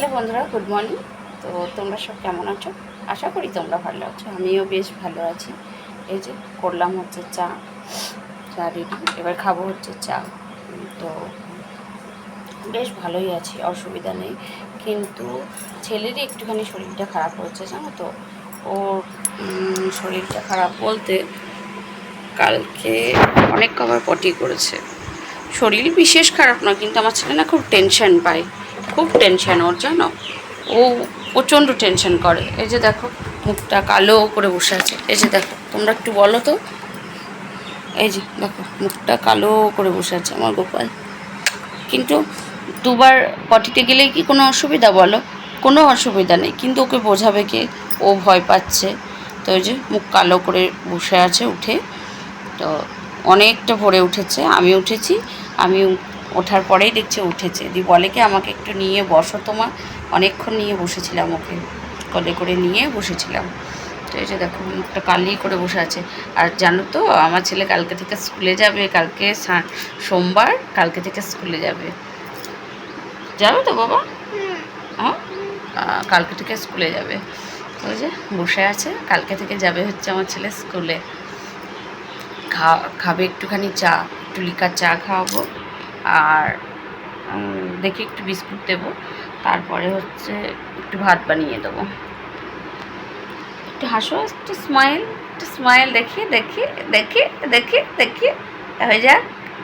Hello বন্ধুরা good morning তো তোমরা সব কেমন আছো? আশা করি তোমরা ভালো আছো, আমিও বেশ ভালো আছি। এই যে করলাম হচ্ছে চা চা রেডি এবার খাব হচ্ছে চা। তো বেশ ভালোই আছি, অসুবিধা নেই। কিন্তু ছেলেরই একটুখানি শরীরটা খারাপ হচ্ছে, জানো তো? ওর শরীরটা খারাপ বলতে কালকে অনেক কবার পটি করেছে। শরীর বিশেষ খারাপ না কিন্তু আমার ছেলে না খুব টেনশন পায়। খুব টেনশন ওর, জানো? ও প্রচণ্ড টেনশন করে। এই যে দেখো, মুখটা কালো করে বসে আছে। এই যে দেখো, তোমরা একটু বলো তো। এই যে দেখো, মুখটা কালো করে বসে আছে আমার গোপাল। কিন্তু দুবার পটিতে গেলে কি কোনো অসুবিধা বলো? কোনো অসুবিধা নেই, কিন্তু ওকে বোঝাবে কে? ও ভয় পাচ্ছে। তো ওই যে মুখ কালো করে বসে আছে উঠে। তো অনেকটা ভোরে উঠেছে। আমি উঠেছি, আমি ওঠার পরেই দেখছি উঠেছে। দি বলে কি আমাকে একটু নিয়ে বসো তোমার। অনেকক্ষণ নিয়ে বসেছিলাম ওকে। কলে করে নিয়ে বসেছিলাম। তো এই যে দেখো মুখটা কালি করে বসে আছে। আর জানো তো আমার ছেলে কালকে থেকে স্কুলে যাবে কালকে সোমবার কালকে থেকে স্কুলে যাবে। যাবে তো বাবা? হ্যাঁ? কালকে থেকে স্কুলে যাবে। ওই যে বসে আছে কালকে থেকে যাবে হচ্ছে আমার ছেলে স্কুলে। খা খাবে একটুখানি চা একটু লিকার চা খাওয়াবো। আর দেখি একটু বিস্কুট দেবো। তারপরে হচ্ছে একটু ভাত বানিয়ে দেবো। একটু হাসো, একটু স্মাইল একটু স্মাইল দেখি দেখি দেখি দেখি দেখি। হয়ে যাক,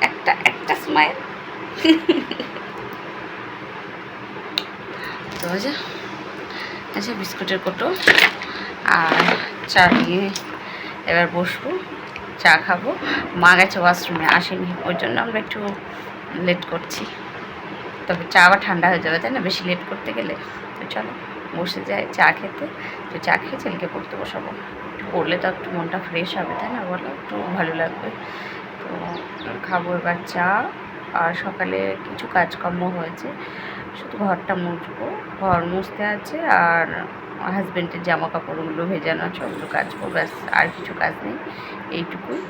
একটা একটা স্মাইল তো আচ্ছা বিস্কুটের কোটো। আর চা নিয়ে এবার বসবো, চা খাব। মা গেছে ওয়াশরুমে, আসেনি। ওই জন্য আমরা একটু লেট করছি। তবে চা আবার ঠান্ডা হয়ে যাবে, তাই না? বেশি লেট করতে গেলে তো চলো, বসে যাই চা খেতে। তো চা খেয়ে ছেলেকে পড়তে বসাবো। একটু পড়লে তো একটু মনটা ফ্রেশ হবে, তাই না? বলো, একটু ভালো লাগবে। তো খাব এবার চা। আর সকালে কিছু কাজকর্ম হয়েছে, শুধু ঘরটা মুছবো। ঘর মুছতে আছে আর হাজব্যান্ডের জামা কাপড়গুলো ভেজানো আছে, ওগুলো কাচবো, ব্যাস, আর কিছু কাজ নেই, এইটুকুই।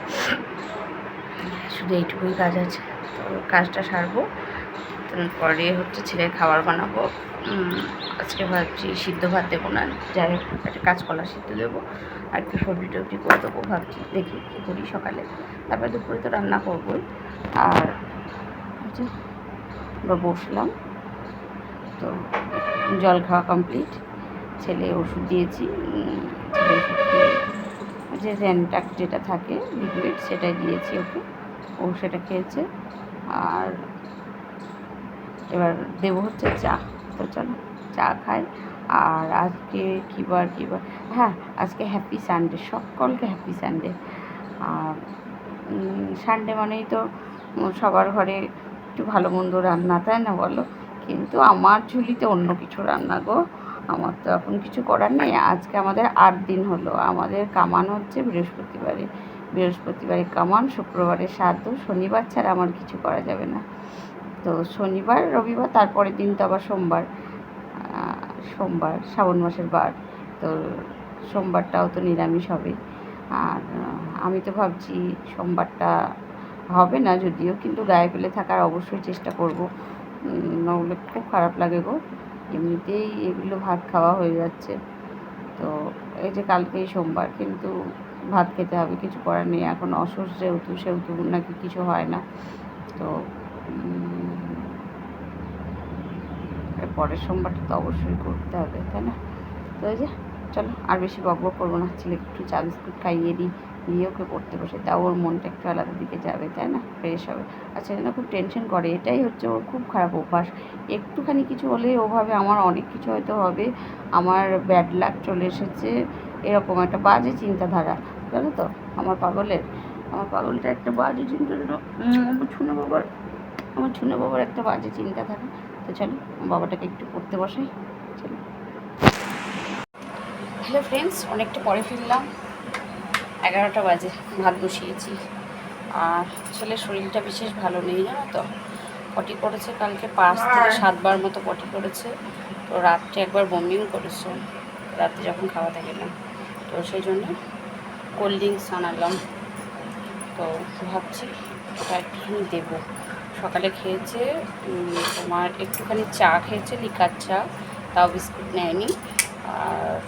শুধু এইটুকুই কাজ আছে। তো কাজটা সারবো, তারপরে হচ্ছে ছেলের খাবার বানাবো। আজকে ভাবছি সিদ্ধ ভাত দেবো না, যাই হোক, একটা কাঁচকলা সিদ্ধ দেবো, আর একটু সবজি টবজি করে দেবো, ভাবছি দেখি কী করি সকালে। তারপরে দুপুরে তো রান্না করবোই, আর হচ্ছে এবার বসলাম। তো জল খাওয়া কমপ্লিট ছেলে ওষুধ দিয়েছি ছেলে ওষুধ যে র্যানটাক যেটা থাকে লিকুইড সেটাই দিয়েছি ওকে। ও সেটা খেয়েছে। আর এবার দেবো হচ্ছে চা। তো চলো, চা খাই। আর আজকে কী বার কী বার? হ্যাঁ আজকে হ্যাপি সানডে সকলকে হ্যাপি সানডে আর সানডে মানেই তো সবার ঘরে একটু ভালো মন্দ রান্না, তাই না বলো? কিন্তু আমার ঝুলিতে অন্য কিছু রান্না গো। আমার তো এখন কিছু করার নেই। আজকে আমাদের আট দিন হলো। আমাদের কামান হচ্ছে বৃহস্পতিবারে। বৃহস্পতিবারে কামান, শুক্রবারে শ্রাদ্ধ শনিবার ছাড়া আমার কিছু করা যাবে না। তো শনিবার, রবিবার, তারপরের দিন তো আবার সোমবার। সোমবার, শ্রাবণ মাসের বার। তো সোমবারটাও তো নিরামিষ হবে। আর আমি তো ভাবছি সোমবারটা হবে না যদিও, কিন্তু গায়ে ফেলে থাকার অবশ্যই চেষ্টা করব। নহলে খুব খারাপ লাগে গো। এমনিতেই এগুলো ভাত খাওয়া হয়ে যাচ্ছে। তো এই যে কালকেই সোমবার, কিন্তু ভাত খেতে হবে, কিছু করার নেই। এখন অসুস্থ যেহেতু, সেহেতু নাকি কিছু হয় না। তো পরের সোমবারটা তো অবশ্যই করতে হবে, তাই না? তো এই যে, চলো, আর বেশি বকবক করব না। ছেলেকে একটু চা বিস্কুট খাইয়ে দিই, দিয়ে ওকে পড়তে বসে তাও ওর মনটা একটু আলাদা দিকে যাবে, তাই না? ফ্রেশ হবে। আর ছেলে না খুব টেনশন করে, এটাই হচ্ছে ওর খুব খারাপ অভ্যাস। একটুখানি কিছু হলে ওভাবে আমার অনেক কিছু হয়তো হবে। আমার ব্যাড লাক চলে এসেছে, এরকম একটা বাজে চিন্তাধারা। জানো তো? আমার পাগলের আমার পাগলটা একটা বাজে উম, আমার ছুনো বাবার আমার ছুনো বাবার একটা বাজে চিন্তা থাকে। তো চলো বাবাটাকে একটু পড়তে বসাই চলো। হ্যালো ফ্রেন্ডস অনেকটা পরে ফিরলাম। এগারোটা বাজে ভাত বসিয়েছি। আর ছেলের শরীরটা বিশেষ ভালো নেই জানো তো? পটি করেছে কালকে পাঁচ থেকে সাতবার মতো পটি করেছে তো রাত্রে একবার বমিও করেছে। রাত্রে যখন খাওয়া থাকে না তো সেই জন্য কোল্ড ড্রিঙ্কস আনালাম। তো ভাবছি ওটা একটুখানি দেবো। সকালে খেয়েছে তোমার একটুখানি চা খেয়েছে, লিকার চা, তাও বিস্কুট নেয়নি। আর,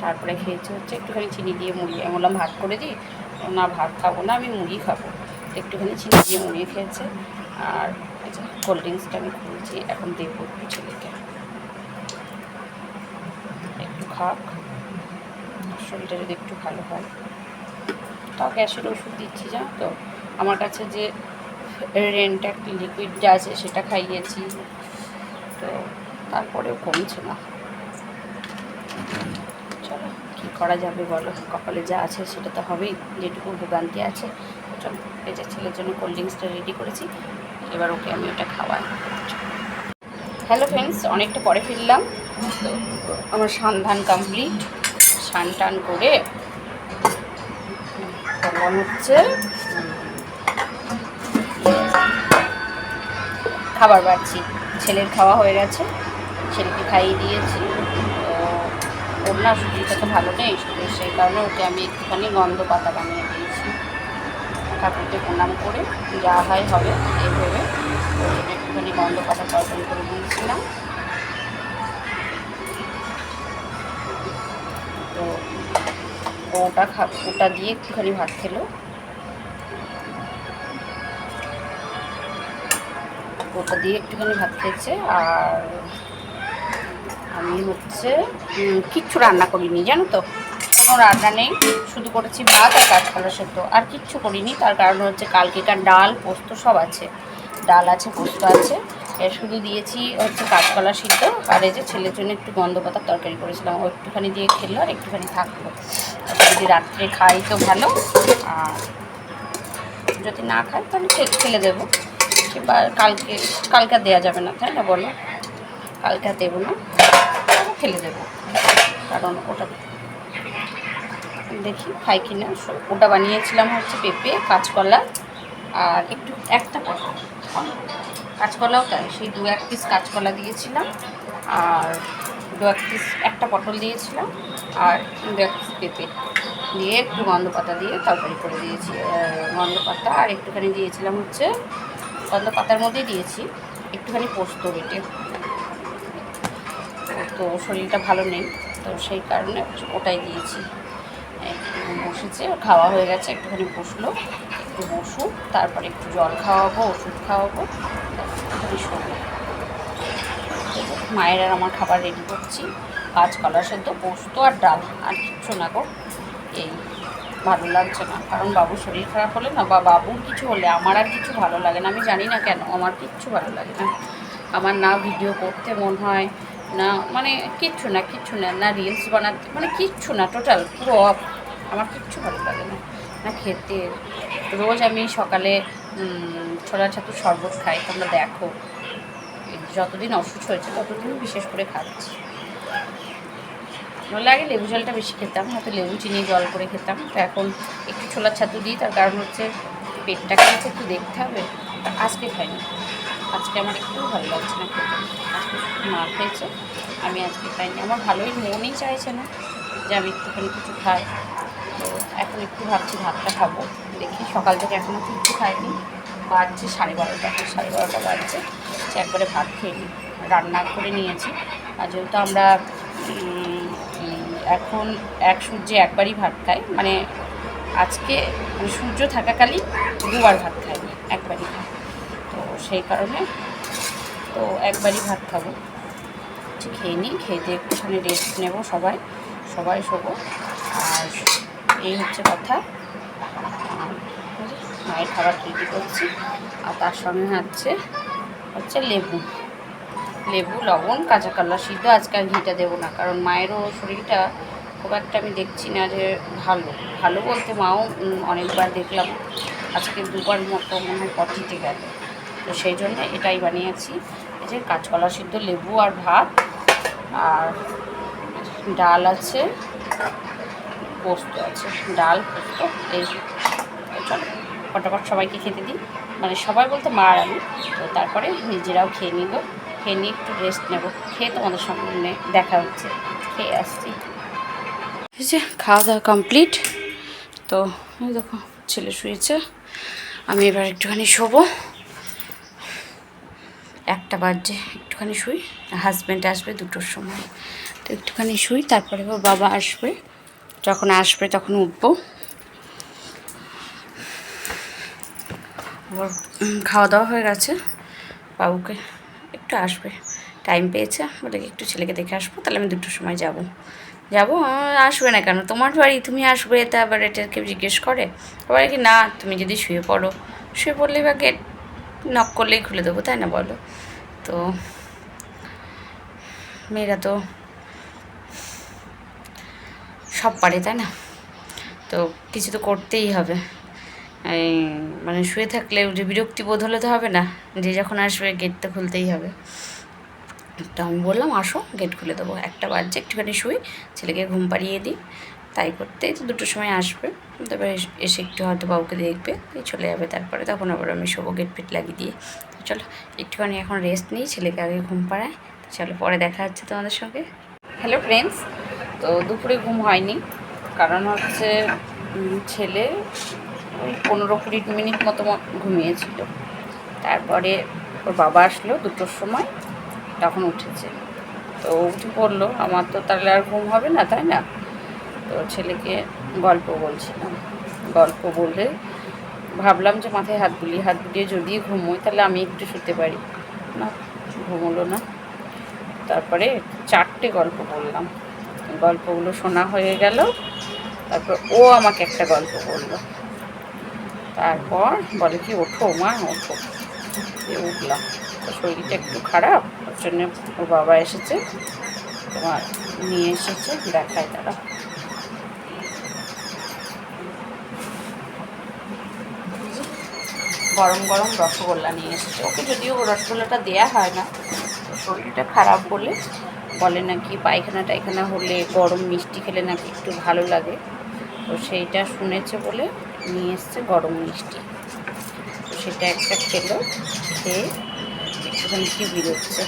তারপরে খেয়েছে হচ্ছে একটুখানি চিনি দিয়ে মুড়ি। আমি বললাম, ভাত করে দিই? না, ভাত খাব না, আমি মুড়ি খাব। একটুখানি চিনি দিয়ে মুড়ি খেয়েছে। আর কোল্ড ড্রিঙ্কসটা আমি খুলছি, এখন দেবো একটু ছেলেকে। একটু খাক। শরীরটা যদি একটু ভালো হয়। তাও গ্যাসের ওষুধ দিচ্ছি, জানো তো? আমার কাছে যে রেন্ট একটা লিকুইড যা আছে সেটা খাইয়েছি। তো তারপরেও কমছে না। চলো, কী করা যাবে বলো? কপালে যা আছে সেটা তো হবেই। যেটুকু ভোগান্তি আছে চলো, এই যে ছেলের জন্য কোল্ড ড্রিঙ্কসটা রেডি করেছি। এবার ওকে আমি ওটা খাওয়াই। হ্যালো ফ্রেন্ডস অনেকটা পরে ফিরলাম। তো, আমার সন্ধান কমপ্লিট স্নান টান করে হচ্ছে। খাবার বাড়ছি। ছেলের খাওয়া হয়ে গেছে। ছেলেকে খাইয়ে দিয়েছি। ওর না শরীরটা তো ভালো নেই সেই কারণে ওকে আমি একটুখানি গন্ধ পাতা বানিয়ে দিয়েছি। ঠাকুরকে প্রণাম করে যা হয় হবে এইভাবে ওর জন্য একটুখানি গন্ধ পাতা তরকারি করে দিয়েছিলাম। ওটা খা ওটা দিয়ে একটুখানি ভাত খেলো। ওটা দিয়ে একটুখানি ভাত খেয়েছে আর আমি হচ্ছে কিচ্ছু রান্না করিনি, জানো তো? কোনো রান্না নেই, শুধু করেছি ভাত আর কাঁচকলা সেদ্ধ। আর কিচ্ছু করিনি, তার কারণ হচ্ছে কালকেকার ডাল, পোস্ত সব আছে। ডাল আছে, পোস্ত আছে। শুধু দিয়েছি হচ্ছে কাঁচকলা সিদ্ধ। আর এই যে ছেলের জন্য একটু গন্ধ পাতার তরকারি করেছিলাম, ও একটুখানি দিয়ে খেলো আর একটুখানি থাকল। যদি রাত্রে খাই তো ভালো। আর যদি না খাই তাহলে ফেলে দেবো। কিংবা কালকে কালকে দেওয়া যাবে না, তাই না বলো? কালকে দেবো না। ফেলে দেবো। কারণ ওটা দেখি খাই কিনা। ওটা বানিয়েছিলাম হচ্ছে পেঁপে, কাঁচকলা আর একটু, একটা পটল কাঁচকলাও তাই, সেই দু এক পিস কাঁচকলা দিয়েছিলাম আর দু এক পিস একটা পটল দিয়েছিলাম আর দু এক পিস পেঁপে। দিয়ে একটু গন্ধ পাতা দিয়ে তরকারি করে দিয়েছি গন্ধ পাতা আর একটুখানি দিয়েছিলাম হচ্ছে গন্ধ পাতার মধ্যে দিয়েছি একটুখানি পোস্ত বেটে। তো শরীরটা ভালো নেই, তো সেই কারণে ওটাই দিয়েছি। বসেছে, খাওয়া হয়ে গেছে, একটুখানি বসল, একটু বসুক, তারপরে একটু জল খাওয়াবো, ওষুধ খাওয়াবো, একটুখানি শোবো। মায়ের আর আমার খাবার রেডি করছি, কাঁচকলা সেদ্ধ, পোস্ত আর ডাল, আর কিচ্ছু না গো। এই ভালো লাগছে না। কারণ বাবুর শরীর খারাপ হলে না বা বাবুর কিছু হলে, আমার আর কিছু ভালো লাগে না। আমি জানি না কেন, আমার কিচ্ছু ভালো লাগে না। আমার না ভিডিও করতে মন হয়, না মানে কিচ্ছু না কিচ্ছু না না রিলস বানাতে মানে কিচ্ছু না টোটাল পুরো অফ আমার কিচ্ছু ভালো লাগে না না খেতে। রোজ আমি সকালে ছোলা ছাতুর শরবত খাই, তোমরা দেখো। যতদিন অসুস্থ হয়েছে, ততদিন বিশেষ করে খাচ্ছি। ভালো লাগে, লেবু জলটা বেশি খেতাম, হয়তো লেবু, চিনি, জল করে খেতাম। তো এখন একটু ছোলার ছাতু দিই, তার কারণ হচ্ছে পেটটা খেয়েছে একটু দেখতে হবে। আজকে খাইনি। আজকে আমার একটু ভালো লাগছে না খেতে। আজকে মা খেয়েছে, আমি আজকে খাইনি। আমার ভালোই মনই চাইছে না যে আমি একটুখানি কিছু খাই। তো এখন একটু ভাবছি ভাতটা খাব। দেখি সকাল থেকে এখনও কিচ্ছু খাইনি। বাজছে সাড়ে বারোটা সাড়ে বারোটা বাজছে। একবারে ভাত খেয়ে নিই রান্না করে নিয়েছি। আর যেহেতু আমরা এখন এক সূর্যে একবারই ভাত খাই মানে আজকে মানে সূর্য থাকাকালীন দুবার ভাত খাইনি একবারই খাই তো সেই কারণে তো একবারই ভাত খাব। খেয়ে নিই, খেয়ে দিয়ে একটুখানি রেস্ট নেব সবাই। সবাই শোবো। আর এই হচ্ছে কথা। মায়ের খাবার রেডি করছি। আর তার সঙ্গে হচ্ছে হচ্ছে লেবু। লেবু, লবণ, কাঁচা কলা সিদ্ধ। আজকে আর ঘিটা দেবো না, কারণ মায়েরও শরীরটা খুব একটা আমি দেখছি না যে ভালো। ভালো বলতে মাও অনেকবার দেখলাম। আজকে দুবার মতো মনে হয় পটিতে গেল। তো সেই জন্য এটাই বানিয়েছি। এই যে কাঁচকলা সিদ্ধ, লেবু আর ভাত। আর ডাল আছে, পোস্ত আছে। ডাল, পোস্ত, এই। চলো, ফটাফট সবাইকে খেতে দিই। মানে সবাই বলতে মা আর আমি। তো তারপরে নিজেরাও খেয়ে নিল। খেয়ে নিয়ে একটু রেস্ট নেব। খেয়ে তোমাদের সামনে দেখা হচ্ছে। খেয়ে আসছি। যে খাওয়া দাওয়া কমপ্লিট তো দেখো, ছেলে শুয়েছে। আমি এবার একটুখানি শোবো। একটা বাজে, একটুখানি শুই। হাজব্যান্ড আসবে দুটোর সময়। তো একটুখানি শুই, তারপরে বাবা আসবে। যখন আসবে তখন উঠবো। ওর খাওয়া দাওয়া হয়ে গেছে। বাবুকে একটু আসবে। টাইম পেয়েছে বলে একটু ছেলেকে দেখে আসব, তাহলে আমি দুটোর সময় যাব। যাব আসবে না কেন? তোমার বাড়ি, তুমি আসবে, তা আবার এটা কেউ জিজ্ঞেস করে? আবার কি, না, তুমি যদি শুয়ে পড়ো। শুয়ে পড়লে বা গেট নক করলেই খুলে দেবো, তাই না বলো? তো, মেয়েরা তো সব পারে, তাই না? তো, কিছু তো করতেই হবে। মানে শুয়ে থাকলে যে বিরক্তি বোধ হলে তো হবে না, যে যখন আসবে গেট তো খুলতেই হবে। তো আমি বললাম, আসো গেট খুলে দেবো। একটা বাজছে, একটুখানি শুই, ছেলেকে ঘুম পাড়িয়ে দিই। তাই করতে তো দুটোর সময় আসবে। তারপরে এস- একটু হয়তো বাবুকে দেখবে চলে যাবে। তারপরে তখন আবার আমি শোবো গেট ফিট লাগিয়ে দিয়ে। চলো, একটুখানি এখন রেস্ট নিই, ছেলেকে আগে ঘুম পাড়ায় তো চলো, পরে দেখা হচ্ছে তোমাদের সঙ্গে। হ্যালো ফ্রেন্ডস তো দুপুরে ঘুম হয়নি। কারণ হচ্ছে ছেলে ওই পনেরো কুড়ি মিনিট মতো ঘুমিয়েছিল। তারপরে ওর বাবা আসলো দুটোর সময়, তখন উঠেছে। তো উঠে পড়ল আমার তো তাহলে আর ঘুম হবে না, তাই না? তো ছেলেকে গল্প বলছিলাম। গল্প বলে ভাবলাম যে মাথায় হাত বুলিয়ে হাত বুলিয়ে যদি ঘুমোই, তাহলে আমি একটু শুতে পারি। না, ঘুমোলো না। তারপরে চারটে গল্প বললাম। গল্পগুলো শোনা হয়ে গেল। তারপর ও আমাকে একটা গল্প বলল। তারপর বলে কি, ওঠো মা, ওঠো। দিয়ে উঠলাম। তো শরীরটা একটু খারাপ, ওর জন্য ওর বাবা এসেছে। তোমার নিয়ে এসেছে, দেখায় তারা। গরম গরম রসগোল্লা নিয়ে এসেছে। ওকে যদিও রসগোল্লাটা দেয়া হয় না শরীরটা খারাপ বলে বলে নাকি পায়খানা টায়খানা হলে গরম মিষ্টি খেলে নাকি একটু ভালো লাগে। তো সেইটা শুনেছে বলে নিয়ে এসছে গরম মিষ্টি। তো সেটা একটা খেলো, খেয়ে একটুখানি টিভি দেখছে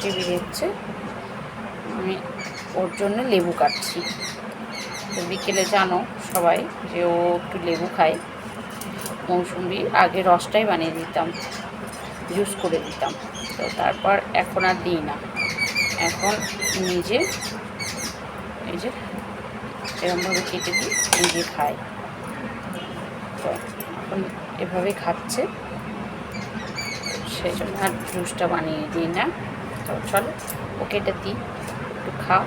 টিভি দেখছে আমি ওর জন্য লেবু কাটছি। তো বিকেলে জানো সবাই যে ও একটু লেবু খায় মৌসুমি আগে রসটাই বানিয়ে দিতাম, জুস করে দিতাম। তো তারপর এখন আর দিই না। এখন নিজে এই যে এরকমভাবে কেটে দিই নিজে এখন এভাবে খাচ্ছে। সেই জন্য আর জুসটা বানিয়ে দিই না। তো চলো, ওকে এটা দিই, একটু খাও।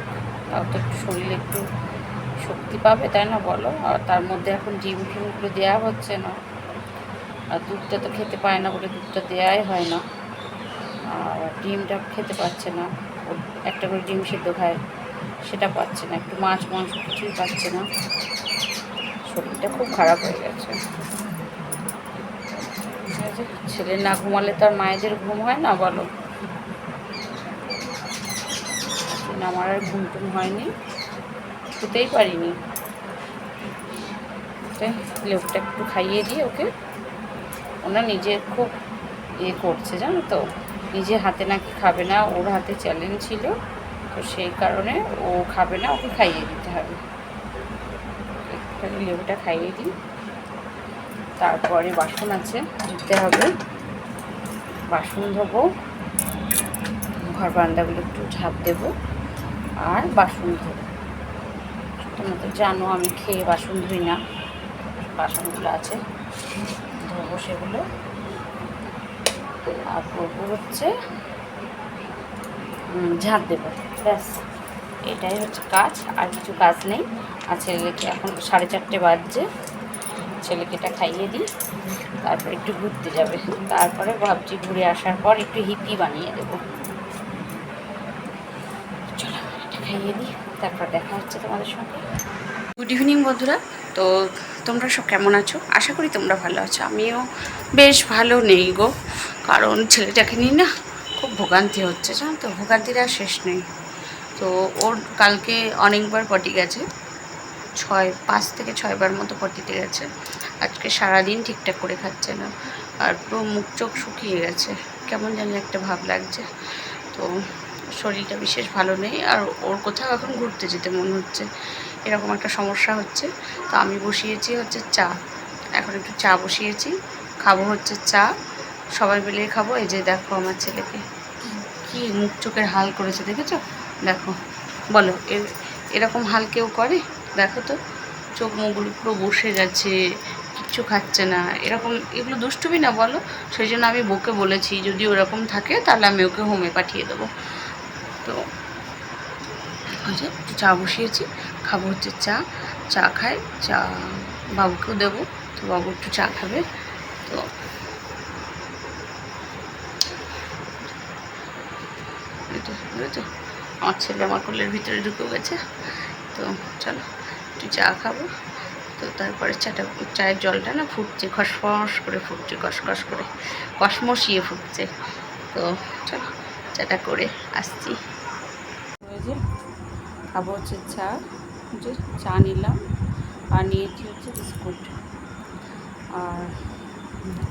তাও তো একটু শরীরে একটু শক্তি পাবে, তাই না বলো? আর তার মধ্যে এখন ডিম ফিমগুলো দেওয়া হচ্ছে না। আর দুধটা তো খেতে পায় না বলে দুধটা দেওয়াই হয় না। আর ডিমটা খেতে পাচ্ছে না। একটা করে ডিম সেদ্ধ খায়, সেটা পাচ্ছে না। একটু মাছ, মাংস কিছুই পাচ্ছে না। শরীরটা খুব খারাপ হয়ে গেছে। ছেলে না ঘুমালে তার মায়েদের ঘুম হয় না বলো? আমার আর ঘুম টুম হয়নি। শুতেই পারিনি। লেবুটা একটু খাইয়ে দিয়ে ওকে, ওনা নিজে খুব ইয়ে করছে, জানো তো? নিজে হাতে নাকি খাবে না, ওর হাতে চ্যালেঞ্জ ছিল, তো সেই কারণে ও খাবে না, ওকে খাইয়ে দিতে হবে। লেবুটা খাইয়ে দিই। তারপরে বাসন আছে, ধুতে হবে। বাসন ধোবো। ঘর বারান্দাগুলো একটু ঝাঁপ দেবো আর বাসন ধোবো। তোমরা তো জানো, আমি খেয়ে বাসন ধুই না। বাসনগুলো আছে, ধোবো সেগুলো। আর করব হচ্ছে ঝাঁপ দেবো। ব্যাস, এটাই হচ্ছে কাজ, আর কিছু কাজ নেই। ছেলেকে এখন সাড়ে চারটে বাজছে। ছেলেকে এটা খাইয়ে দিই, তারপর একটু ঘুরতে যাবে। তারপরে ভাবছি ঘুরে আসার পর একটু হিপি বানিয়ে দেবো। চলো, এটা খাইয়ে দিই, তারপর দেখা হচ্ছে তোমাদের সঙ্গে। গুড ইভিনিং বন্ধুরা, তো তোমরা সব কেমন আছো? আশা করি তোমরা ভালো আছো। আমিও বেশ ভালো নেই গো, কারণ ছেলেটাকে নিয়ে না খুব ভোগান্তি হচ্ছে, জানো তো? ভোগান্তির আর শেষ নেই। তো ওর কালকে অনেকবার পটি গেছে। ছয়, পাঁচ থেকে ছয়বার মতো পটিতে গেছে। আজকে সারাদিন ঠিকঠাক করে খাচ্ছে না। আর পুরো মুখ চোখ শুকিয়ে গেছে। কেমন জানি একটা ভাব লাগছে। তো শরীরটা বিশেষ ভালো নেই। আর ওর কোথাও এখন ঘুরতে যেতে মন হচ্ছে। এরকম একটা সমস্যা হচ্ছে। তো আমি বসিয়েছি হচ্ছে চা। এখন একটু চা বসিয়েছি। খাব হচ্ছে চা। সবাই মিলে খাব। এই যে দেখো আমার ছেলেকে। কি মুখ চোখের হাল করেছে, দেখেছ? দেখো। বলো, এ- এরকম হাল কেউ করে? দেখো তো, চোখ মুখগুলো পুরো বসে গেছে, কিচ্ছু খাচ্ছে না। এরকম, এগুলো দুষ্টুমি না বলো, সেই জন্য আমি বউকে বলেছি, যদি ওরকম থাকে তাহলে আমি ওকে হোমে পাঠিয়ে দেবো। তো, ওই চা বসিয়েছি, খাব হচ্ছে চা চা খাই, চা বাবুকেও দেবো, তো বাবু একটু চা খাবে তো, আমার ছেলে আমার কোলের ভিতরে ঢুকে গেছে, তো চলো। একটু চা খাব। তো তারপরে চাটা, চায়ের জলটা না ফুটছে খসফস করে ফুটছে কসকস করে কসমসিয়ে ফুটছে। তো চলো, চাটা করে আসছি। খাব হচ্ছে চা যে চা নিলাম, আর নিয়েছি হচ্ছে বিস্কুট। আর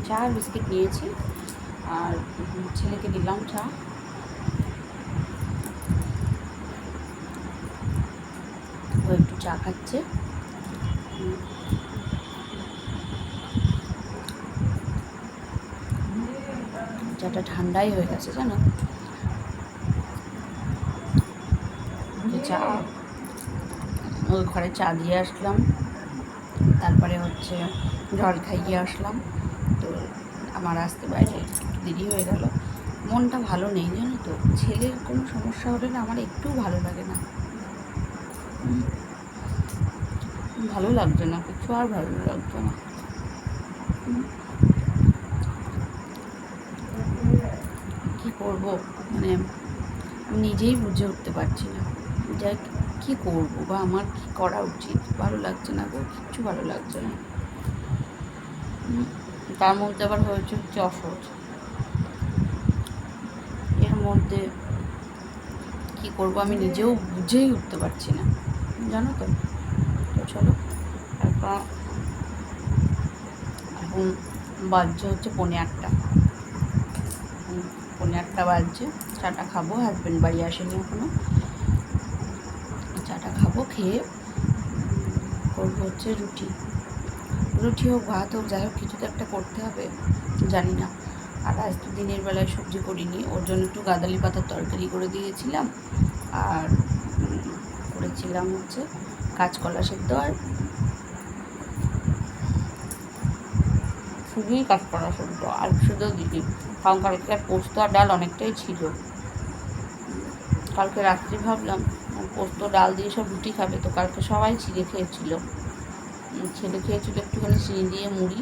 চা বিস্কিট নিয়েছি, আর ছেলেকে দিলাম চা ও একটু চা খাচ্ছে। চাটা ঠান্ডাই হয়ে গেছে, জানো? চা ওই ঘরে চা দিয়ে আসলাম। তারপরে হচ্ছে জল খাইয়ে আসলাম। তো আমার আসতে বাইরে দেরি হয়ে গেল। মনটা ভালো নেই, জানো তো? ছেলের কোনো সমস্যা হলে না আমার একটু ভালো লাগে না। ভালো লাগছে না, কিছু আর ভালো লাগছে না। কি করব? মানে আমি নিজেই বুঝে উঠতে পারছি না। যে কি করব বা আমার কি করা উচিত? ভালো লাগছে না গো, কিচ্ছু ভালো লাগছে না। তার মধ্যে আবার হয়েছে হচ্ছে অসহজ এর মধ্যে কি করব আমি নিজেও বুঝেই উঠতে পারছি না। জানো তো? এখন এখন বাজছে হচ্ছে পৌনে আটটা। পৌনে আটটা বাজছে, চাটা খাব হাজব্যান্ড বাড়ি আসেনি এখনও। চাটা খাব, খেয়ে করব হচ্ছে রুটি। রুটি হোক, ভাত হোক, যাই হোক, কিছু তো একটা করতে হবে, জানি না। আর আজ তো দিনের বেলায় সবজি করিনি, ওর জন্য একটু গাদালি পাতার তরকারি করে দিয়েছিলাম। আর করেছিলাম হচ্ছে কাঁচকলা সেদ্ধ আর শুধুই কাঁচকলা সেদ্ধ আর শুধু দিদি কারণ কালকে আর পোস্ত আর ডাল অনেকটাই ছিল। কালকে রাত্রি ভাবলাম, পোস্ত, ডাল দিয়ে সব রুটি খাবে, তো কালকে সবাই চিড়ে খেয়েছিল। ছেলে খেয়েছিল একটুখানি চিনি দিয়ে মুড়ি।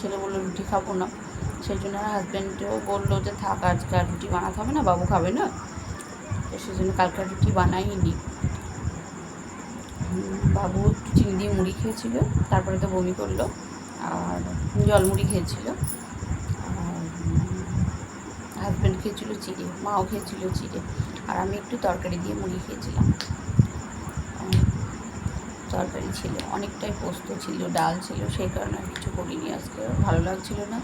ছেলে বলল, রুটি খাব না। সেই জন্য হাজব্যান্ডও বলল যে, থাক, আজকে আর রুটি বানাতে হবে না, বাবু খাবে না। তো সেই জন্য কালকে রুটি বানাইনি। বাবু একটু চিনি দিয়ে মুড়ি খেয়েছিল, তারপরে তো বমি করল, আর জল মুড়ি খেয়েছিল, আর হাজব্যান্ড খেয়েছিল চিড়ে, মাও খেয়েছিল চিড়ে, আর আমি একটু তরকারি দিয়ে মুড়ি খেয়েছিলাম। তরকারি ছিল, অনেকটাই পোস্ত ছিল, ডাল ছিল, সেই কারণে কিছু করিনি আজকে, ভালো লাগছিল না।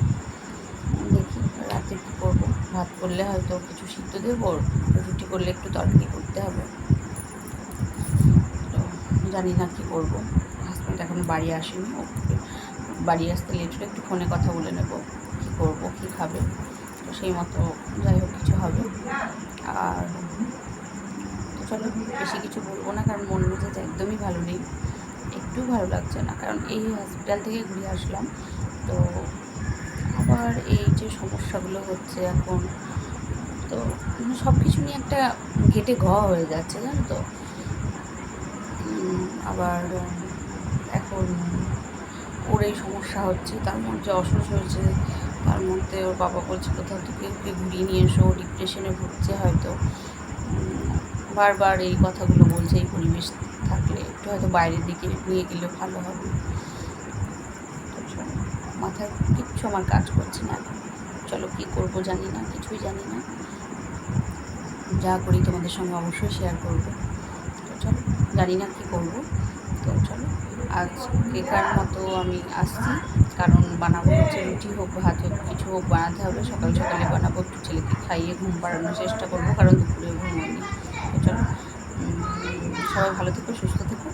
দেখি রাতে কী করব, ভাত করলে হয়তো কিছু সিদ্ধ দেবো, রুটি করলে একটু তরকারি করতে হবে। জানি না কী করব। হাজব্যান্ড এখনও বাড়ি আসেনি, ওকে বাড়ি আসতে লেট হলে একটু ফোনে কথা বলে নেব, কী করব, কী খাবে। তো সেই মতো যাই হোক, কিছু হবে। আর তো চলো, বেশি কিছু বলব না, কারণ মন মেজাজ একদমই ভালো নেই। একটু ভালো লাগছে না, কারণ এই হসপিটাল থেকে ঘুরে আসলাম। তো আবার এই যে সমস্যাগুলো হচ্ছে এখন, তো সব কিছু নিয়ে একটা ঘেটে ঘ হয়ে যাচ্ছে, জানো তো? আবার এখন ওর এই সমস্যা হচ্ছে, তার মধ্যে অসুস্থ হয়েছে, তার মধ্যে ওর বাবা বলছে কোথাও থেকে ওকে ঘুরিয়ে নিয়ে এসো ডিপ্রেশনে ভুগছে হয়তো। বারবার এই কথাগুলো বলছে এই পরিবেশ থাকলে, একটু হয়তো বাইরের দিকে নিয়ে গেলে ভালো হবে। মাথায় কিচ্ছু আমার কাজ করছে না। চলো কী করব জানি না, কিছুই জানি না। যা করি তোমাদের সঙ্গে অবশ্যই শেয়ার করব। চলো, জানি না কী করব। তো চলো, আজ কেকার মতো আমি আসছি, কারণ বানাবো হচ্ছে রুটি হোক, ভাত হোক, কিছু হোক বানাতে হবে। সকাল সকালে বানাবো, একটু ছেলেকে খাইয়ে ঘুম পাড়ানোর চেষ্টা করব, কারণ দুপুরে ঘুম হয়নি। তো চলো সবাই ভালো থেকো, সুস্থ থেকো,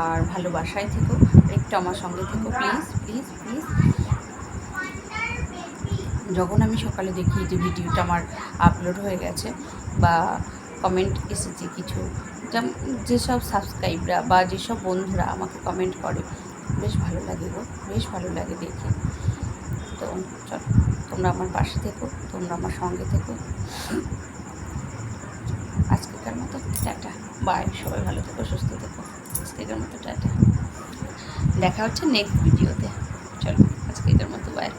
আর ভালোবাসায় থেকো, একটু আমার সঙ্গে থেকো, প্লিজ প্লিজ প্লিজ। যখন আমি সকালে দেখি যে ভিডিওটা আমার আপলোড হয়ে গেছে বা কমেন্ট এসেছে কিছু যেমন যেসব সাবস্ক্রাইবরা বা যেসব বন্ধুরা আমাকে কমেন্ট করে, বেশ ভালো লাগে গো, বেশ ভালো লাগে দেখে। তো চল, তোমরা আমার পাশে থেকো, তোমরা আমার সঙ্গে থেকো। আজকেকার মতো টাটা বাই সবাই ভালো থেকো, সুস্থ থেকো। আজকেকার মতো টাটা। দেখা হচ্ছে নেক্সট ভিডিওতে চলো, আজকেকার মতো বাই